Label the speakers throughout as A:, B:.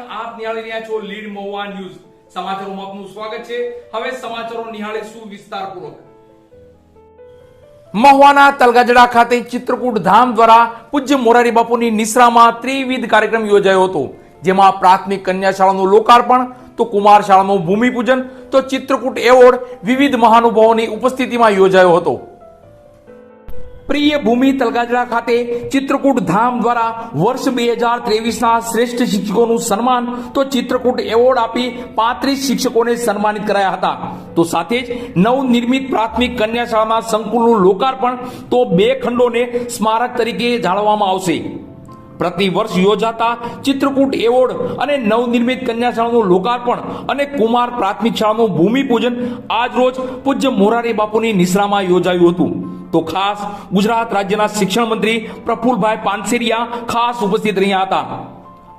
A: ચૌહાણ આપ નિહાળી રહ્યા છો લીડ મહુવા ન્યૂઝ. સમાચારોમાં આપનું સ્વાગત છે. હવે સમાચારો નિહાળીશું વિસ્તારપૂર્વક? મહુવાના તલગાજડા ખાતે ચિત્રકૂટ ધામ દ્વારા પૂજ્ય મોરારી બાપુની નિશ્રામાં ત્રિવિધ કાર્યક્રમ યોજાયો હતો. જેમાં પ્રાથમિક કન્યા શાળાનું લોકાર્પણ, તો કુમાર શાળાનું ભૂમિપૂજન, તો ચિત્રકૂટ એવોર્ડ વિવિધ મહાનુભાવોની ઉપસ્થિતિમાં યોજાયો હતો. પ્રિય ભૂમિ તલગાજરા ખાતે ચિત્રકૂટ ધામ દ્વારા વર્ષ બે હજાર ત્રેવીસના શ્રેષ્ઠ શિક્ષકોનું સન્માન, તો ચિત્રકૂટ એવોર્ડ આપી પાંત્રીસ શિક્ષકોને સન્માનિત કરાયા હતા. તો સાથે જ નવનિર્મિત પ્રાથમિક કન્યા શાળાના સંકુલનું લોકાર્પણ, તો બે ખંડોને સ્મારક તરીકે જાળવવામાં આવશે. પ્રતિ વર્ષ યોજાતા ચિત્રકૂટ એવોર્ડ અને નવનિર્મિત કન્યા શાળાનું લોકાર્પણ અને કુમાર પ્રાથમિક શાળાનું ભૂમિપૂજન આજ રોજ પૂજ્ય મોરારી બાપુની નિશ્રામાં યોજાયું હતું. તો ખાસ ગુજરાત રાજ્યના શિક્ષણ મંત્રી પ્રફુલભાઈ પાનસેરિયા ખાસ ઉપસ્થિત રહ્યા હતા.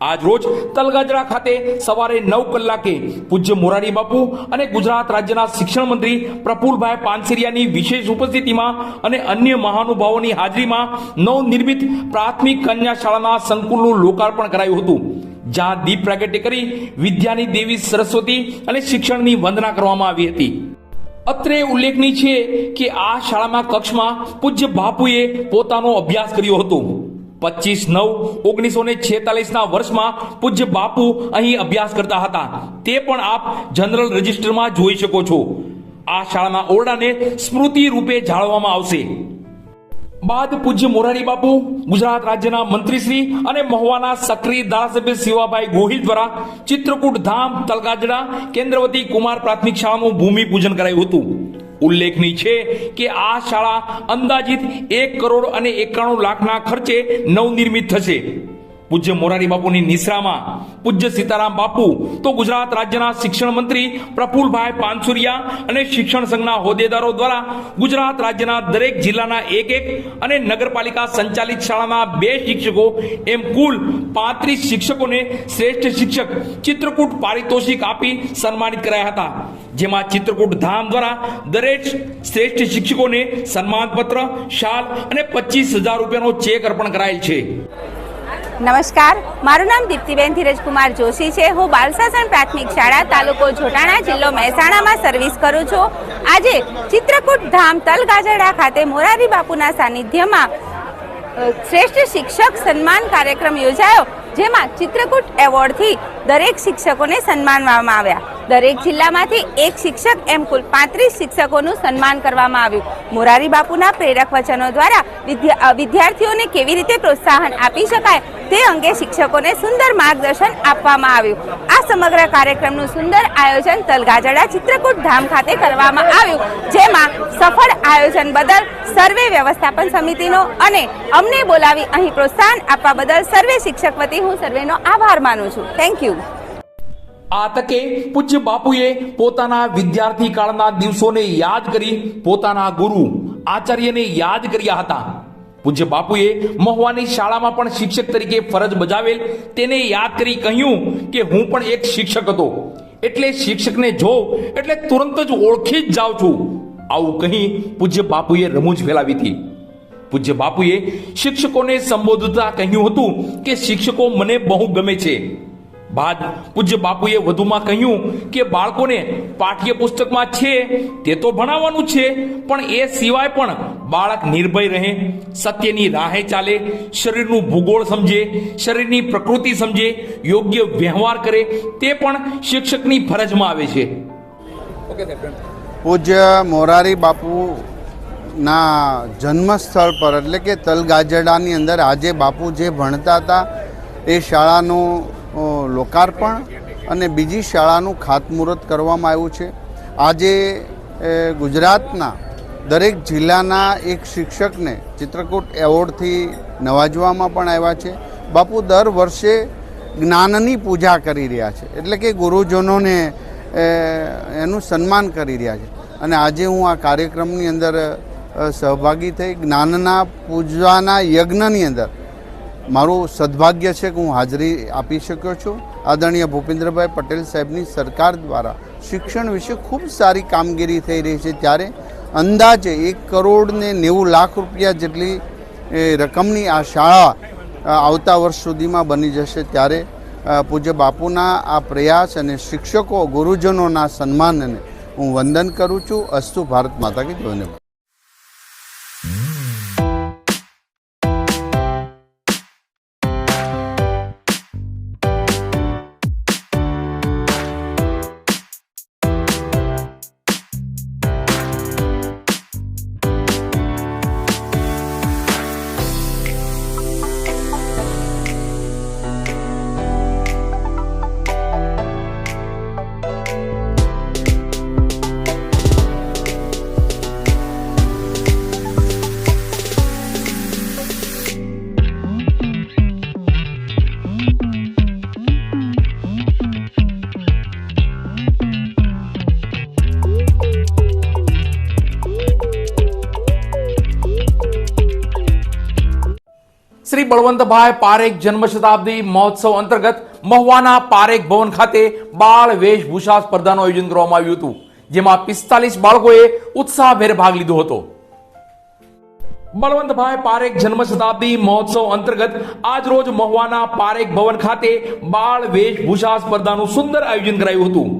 A: આજ રોજ તલગાજરા ખાતે સવારે નવ કલાકે પૂજ્ય મોરારી બાપુ અને ગુજરાત રાજ્યના શિક્ષણ મંત્રી પ્રફુલભાઈ પાનસેરિયાની વિશેષ ઉપસ્થિતિમાં અને અન્ય મહાનુભાવોની હાજરીમાં નવનિર્મિત પ્રાથમિક કન્યા શાળાના સંકુલનું લોકાર્પણ કરાયું હતું. જ્યાં દીપ પ્રાગટ્ય કરી વિદ્યાની દેવી સરસ્વતી અને શિક્ષણની વંદના કરવામાં આવી હતી. અત્રે ઉલ્લેખનીય છે કે આ શાળામાં કક્ષમાં પૂજ્ય બાપુએ પોતાનો અભ્યાસ કર્યો હતો. પચીસ નવ ઓગણીસો ને છેતાલીસના વર્ષમાં પૂજ્ય બાપુ અહીં અભ્યાસ કરતા હતા. તે પણ આપ જનરલ રજિસ્ટરમાં જોઈ શકો છો. આ શાળાના ઓરડાને સ્મૃતિ રૂપે જાળવવામાં આવશે. બાદ પૂજ્ય મોરારી બાપુ, ગુજરાત રાજ્યના મંત્રીશ્રી અને મહુવાના સક્રિય ધારાસભ્ય શિવાભાઈ ગોહિલ દ્વારા ચિત્રકૂટ ધામ, તલગાજડા, કેન્દ્રવતી કુમાર પ્રાથમિક શાળાનું ભૂમિપૂજન કરાયું હતું. ઉલ્લેખનીય છે કે આ શાળા અંદાજિત એક કરોડ અને એકાણું લાખના ખર્ચે નવનિર્મિત થશે. પૂજ્ય મોરારી બાપુની નિશ્રામાં, પૂજ્ય સીતારામ બાપુ, તો ગુજરાત રાજ્યના શિક્ષણ મંત્રી પ્રફુલભાઈ પાનસુરિયા અને શિક્ષણ સંઘના હોદ્દેદારો દ્વારા ગુજરાત રાજ્યના દરેક જિલ્લાના એક એક અને નગરપાલિકા સંચાલિત શાળાના બે શિક્ષકો, એમ કુલ પાંત્રીસ શિક્ષકોને શ્રેષ્ઠ શિક્ષક ચિત્રકૂટ પારિતોષિક આપી સન્માનિત કરાયા હતા. જેમાં ચિત્રકૂટ ધામ દ્વારા દરેક શ્રેષ્ઠ શિક્ષકોને સન્માનપત્ર, શાલ અને પચીસ હજાર રૂપિયાનો ચેક અર્પણ કરાયેલ છે.
B: નમસ્કાર, મારું નામ દીપ્તિબેન ધીરજકુમાર જોશી છે. હું બાલસાસણ પ્રાથમિક શાળા તાલુકો જોટાણા જિલ્લો મહેસાણામાં સર્વિસ કરું છું. આજે ચિત્રકૂટ ધામ તલગાજડા ખાતે મોરારી બાપુના સાનિધ્યમાં શ્રેષ્ઠ શિક્ષક સન્માન કાર્યક્રમ યોજાયો. જેમાં ચિત્રકૂટ એવોર્ડથી દરેક શિક્ષકોને સન્માનવામાં આવ્યા. દરેક જિલ્લામાંથી એક શિક્ષક એમ કુલ પાંત્રીસ શિક્ષકોનું સન્માન કરવામાં આવ્યું. મોરારી બાપુના પ્રેરક વચનો દ્વારા વિદ્યા- વિદ્યાર્થીઓને કેવી રીતે પ્રોત્સાહન આપી શકાય તે અંગે શિક્ષકોને સુંદર માર્ગદર્શન આપવામાં આવ્યું. સમગ્ર કાર્યક્રમનું સુંદર આયોજન તલગાજડા ચિત્રકૂટ ધામ ખાતે કરવામાં આવ્યું, જેમાં સફળ આયોજન બદલ સર્વે વ્યવસ્થાપન સમિતિનો અને અમને બોલાવી અહીં પ્રોત્સાહન આપવા બદલ સર્વે શિક્ષક વતી હું સર્વેનો આભાર માનું છું. થેન્ક યુ
A: આ તકે પૂજ્ય બાપુએ પોતાના વિદ્યાર્થી કાળના દિવસોને યાદ કરી પોતાના ગુરુ આચાર્યને યાદ કર્યા હતા. પૂજ્ય બાપુએ મહુવાની શાળામાં પણ શિક્ષક તરીકે ફરજ બજાવેલ. તેને યાદ કરી કહ્યું કે હું પણ એક શિક્ષક હતો. એટલે શિક્ષકને જોઉં એટલે તુરંત જ ઓળખી જ જાઉં છું. આવું કહી પૂજ્ય બાપુએ રમૂજ ફેલાવી હતી. પૂજ્ય બાપુએ શિક્ષકોને સંબોધતા કહ્યું હતું કે શિક્ષકો મને બહુ ગમે છે. બાદ પૂજ્ય બાપુએ વધુમાં કહ્યું કે બાળકોને પાઠ્યપુસ્તકમાં છે તે તો ભણાવવાનું છે પણ એ સિવાય પણ બાળક નિર્ભય રહે સત્યની રાહે ચાલે શરીરનું ભૂગોળ સમજે શરીરની પ્રકૃતિ સમજે યોગ્ય વ્યવહાર કરે તે પણ શિક્ષકની ફરજમાં આવે છે.
C: પૂજ્ય મોરારી બાપુના જન્મસ્થળ પર એટલે કે તલગાજડાની અંદર આજે બાપુ જે ભણતા હતા એ શાળાનું લોકાર્પણ અને બીજી શાળાનું ખાતમુહૂર્ત કરવામાં આવ્યું છે. આજે ગુજરાતના દરેક જિલ્લાના એક શિક્ષકને ચિત્રકૂટ એવોર્ડથી નવાજવામાં પણ આવ્યા છે. બાપુ દર વર્ષે જ્ઞાનની પૂજા કરી રહ્યા છે. એટલે કે ગુરુજનોને એનું સન્માન કરી રહ્યા છે. અને આજે હું આ કાર્યક્રમની અંદર સહભાગી થઈ જ્ઞાનના પૂજાના યજ્ઞની અંદર મારું સદભાગ્ય છે કે હું હાજરી આપી શક્યો છું. આદરણીય ભૂપેન્દ્રભાઈ પટેલ સાહેબની સરકાર દ્વારા શિક્ષણ વિશે ખૂબ સારી કામગીરી થઈ રહી છે ત્યારે અંદાજે એક કરોડ ને નેવું લાખ રૂપિયા જેટલી રકમની આ શાળા આવતા વર્ષ સુધીમાં બની જશે ત્યારે પૂજ્ય બાપુના આ પ્રયાસ અને શિક્ષકો ગુરુજનોના સન્માનને હું વંદન કરું છું. અસ્તુ ભારત માતા કે જય.
A: બળવંતભાઈ પારેખ જન્મ શતાબ્દી મહોત્સવ અંતર્ગત મહુવાના પારેખ ભવન ખાતે બાળ વેશભૂષા સ્પર્ધાનું આયોજન કરવામાં આવ્યું હતું, જેમાં પિસ્તાલીસ બાળકોએ ઉત્સાહભેર ભાગ લીધો હતો. બળવંતભાઈ પારેખ જન્મ શતાબ્દી મહોત્સવ અંતર્ગત આજ રોજ મહુવાના પારેખ ભવન ખાતે બાળ વેશભૂષા સ્પર્ધાનું સુંદર આયોજન કરાયું હતું.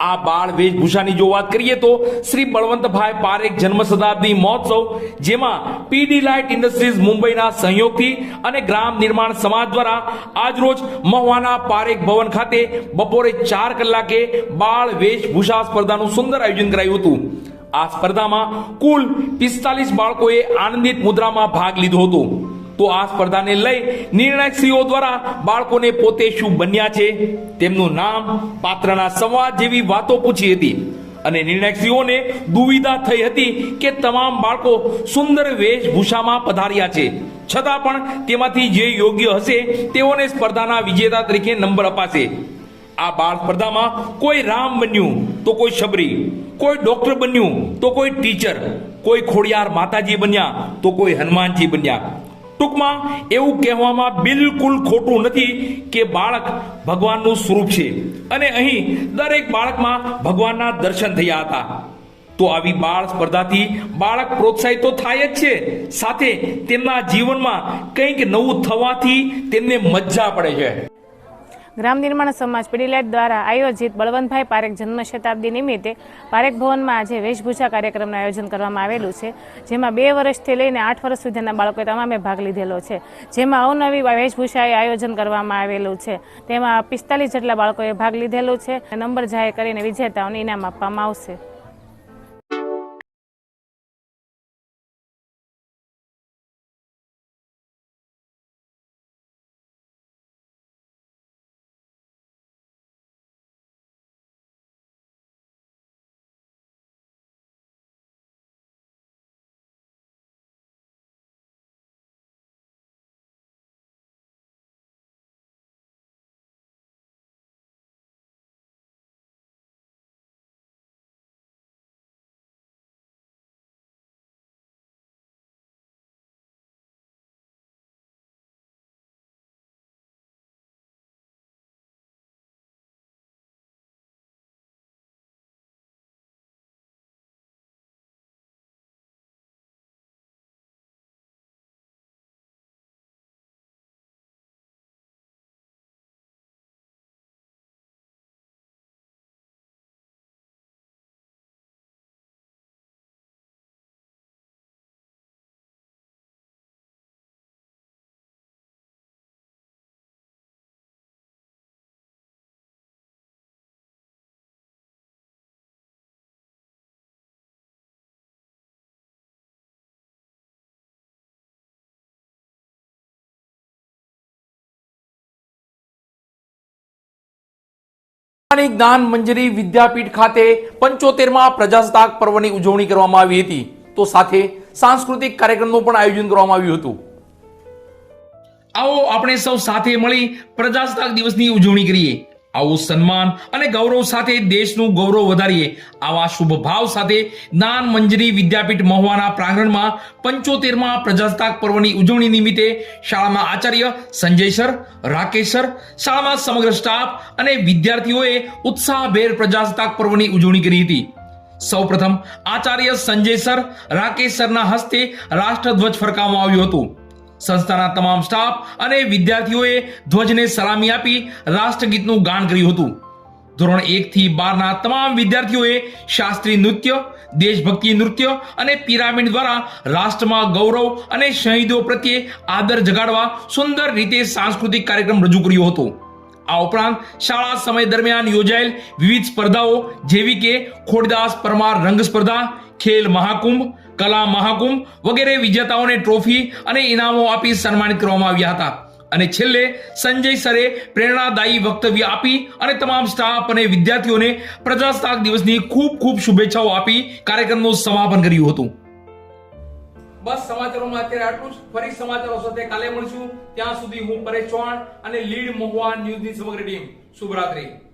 A: આ બાળ વેશભૂષાની જો વાત કરીએ તો શ્રી બળવંતભાઈ પારેખ જન્મ શતાબ્દી મહોત્સવ, જેમાં પીડી લાઇટ ઇન્ડસ્ટ્રીઝ મુંબઈના સહયોગથી અને ગ્રામ નિર્માણ સમાજ દ્વારા આજરોજ મહુવાના પારેખ ભવન ખાતે બપોરે ચાર કલાકે બાળ વેશભૂષા સ્પર્ધાનું સુંદર આયોજન કરાયું હતું. આ સ્પર્ધામાં કુલ પિસ્તાલીસ બાળકોએ આનંદિત મુદ્રામાં ભાગ લીધો હતો. તો આ સ્પર્ધાને લઈ નિર્ણયશ્રીઓ દ્વારા બાળકોને પોતે શું બન્યા છે? તેમનું નામ પાત્રના સંવાદ જેવી વાતો પૂછી હતી. અને નિર્ણયશ્રીઓને દુવિધા થઈ હતી કે તમામ બાળકો સુંદર વેશભૂષામાં પધાર્યા છે. છતાં પણ તેમાંથી જે યોગ્ય હશે, તેઓને સ્પર્ધાના વિજેતા તરીકે નંબર અપાશે. આ બાળ સ્પર્ધામાં કોઈ રામ બન્યું તો કોઈ શબરી, કોઈ ડોક્ટર બન્યું તો કોઈ ટીચર, કોઈ ખોડિયાર માતાજી બન્યા તો કોઈ હનુમાનજી બન્યા. ટૂંકમાં એવું કહેવામાં બિલકુલ ખોટું નથી કે બાળક ભગવાનનું સ્વરૂપ છે. અને અહીં દરેક બાળકમાં ભગવાનના દર્શન થયા હતા. તો આવી બાળ સ્પર્ધાથી બાળક પ્રોત્સાહિત તો થાય જ છે. સાથે તેમના જીવનમાં કંઈક નવું થવાથી તેમને મજા પડે છે.
D: ગ્રામ નિર્માણ સમાજ પીડીલાઇટ દ્વારા આયોજિત બળવંતભાઈ પારેખ જન્મ શતાબ્દી નિમિત્તે પારેખ ભવનમાં આજે વેશભૂષા કાર્યક્રમનું આયોજન કરવામાં આવેલું છે, જેમાં બે વર્ષથી લઈને આઠ વર્ષ સુધીના બાળકોએ તમામે ભાગ લીધેલો છે. જેમાં અવનવી વેશભૂષાએ આયોજન કરવામાં આવેલું છે. તેમાં પિસ્તાલીસ જેટલા બાળકોએ ભાગ લીધેલો છે. નંબર જાહેર કરીને વિજેતાઓને ઇનામ આપવામાં આવશે.
A: જ્ઞાન મંજરી વિદ્યાપીઠ ખાતે પંચોતેરમાં પ્રજાસત્તાક પર્વની ઉજવણી કરવામાં આવી હતી. તો સાથે સાંસ્કૃતિક કાર્યક્રમનું પણ આયોજન કરવામાં આવ્યું હતું. આવો આપણે સૌ સાથે મળી પ્રજાસત્તાક દિવસની ઉજવણી કરીએ. આવું સન્માન અને ગૌરવ સાથે દેશનું ગૌરવ વધારીએ. આવા શુભ ભાવ સાથે જ્ઞાન મંજરી વિદ્યાપીઠ મહુવાના પ્રાંગણમાં પંચોતેરમાં પ્રજાસત્તાક પર્વની ઉજવણી નિમિત્તે શાળાના આચાર્ય સંજય સર, રાકેશ સર, શાળામાં સમગ્ર સ્ટાફ અને વિદ્યાર્થીઓએ ઉત્સાહભેર પ્રજાસત્તાક પર્વની ઉજવણી કરી હતી. સૌપ્રથમ આચાર્ય સંજય સર, રાકેશ સરના હસ્તે રાષ્ટ્રધ્વજ ફરકાવવામાં આવ્યું હતો. સંસ્થાના તમામ સ્ટાફ અને વિદ્યાર્થીઓએ ધ્વજને સલામી આપી રાષ્ટ્રગીતનું ગાન કર્યું હતું. ધોરણ એક થી બારના તમામ વિદ્યાર્થીઓએ શાસ્ત્રીય નૃત્ય, દેશભક્તિ નૃત્ય અને પિરામિડ દ્વારા રાષ્ટ્રમાં ગૌરવ અને શહીદો પ્રત્યે આદર જગાડવા સુંદર રીતે સાંસ્કૃતિક કાર્યક્રમ રજૂ કર્યો હતો. આ ઉપરાંત શાળા સમય દરમિયાન યોજાયેલ વિવિધ સ્પર્ધાઓ જેવી કે ખોડદાસ પરમાર રંગ સ્પર્ધા, ખેલ મહાકુંભ કલા, મહાકુંભ વગેરે વિજેતાઓને ટ્રોફી અને ઇનામો આપી સન્માનિત કરવામાં આવ્યા હતા. અને છેલ્લે સંજય સરે પ્રેરણાદાયી વક્તવ્ય આપી અને તમામ સ્ટાફ અને વિદ્યાર્થીઓને પ્રજાસત્તાક દિવસની ખૂબ ખૂબ શુભેચ્છાઓ આપી કાર્યક્રમનું સમાપન કર્યું હતું. બસ સમાચારોમાં અત્યારે આટલું જ. ફરી સમાચારો સાથે કાલે મળશું. ત્યાં સુધી હું પરેશ ચૌહાણ અને લીડ મહુવા ન્યૂઝની સમગ્ર ટીમ. શુભરાત્રી.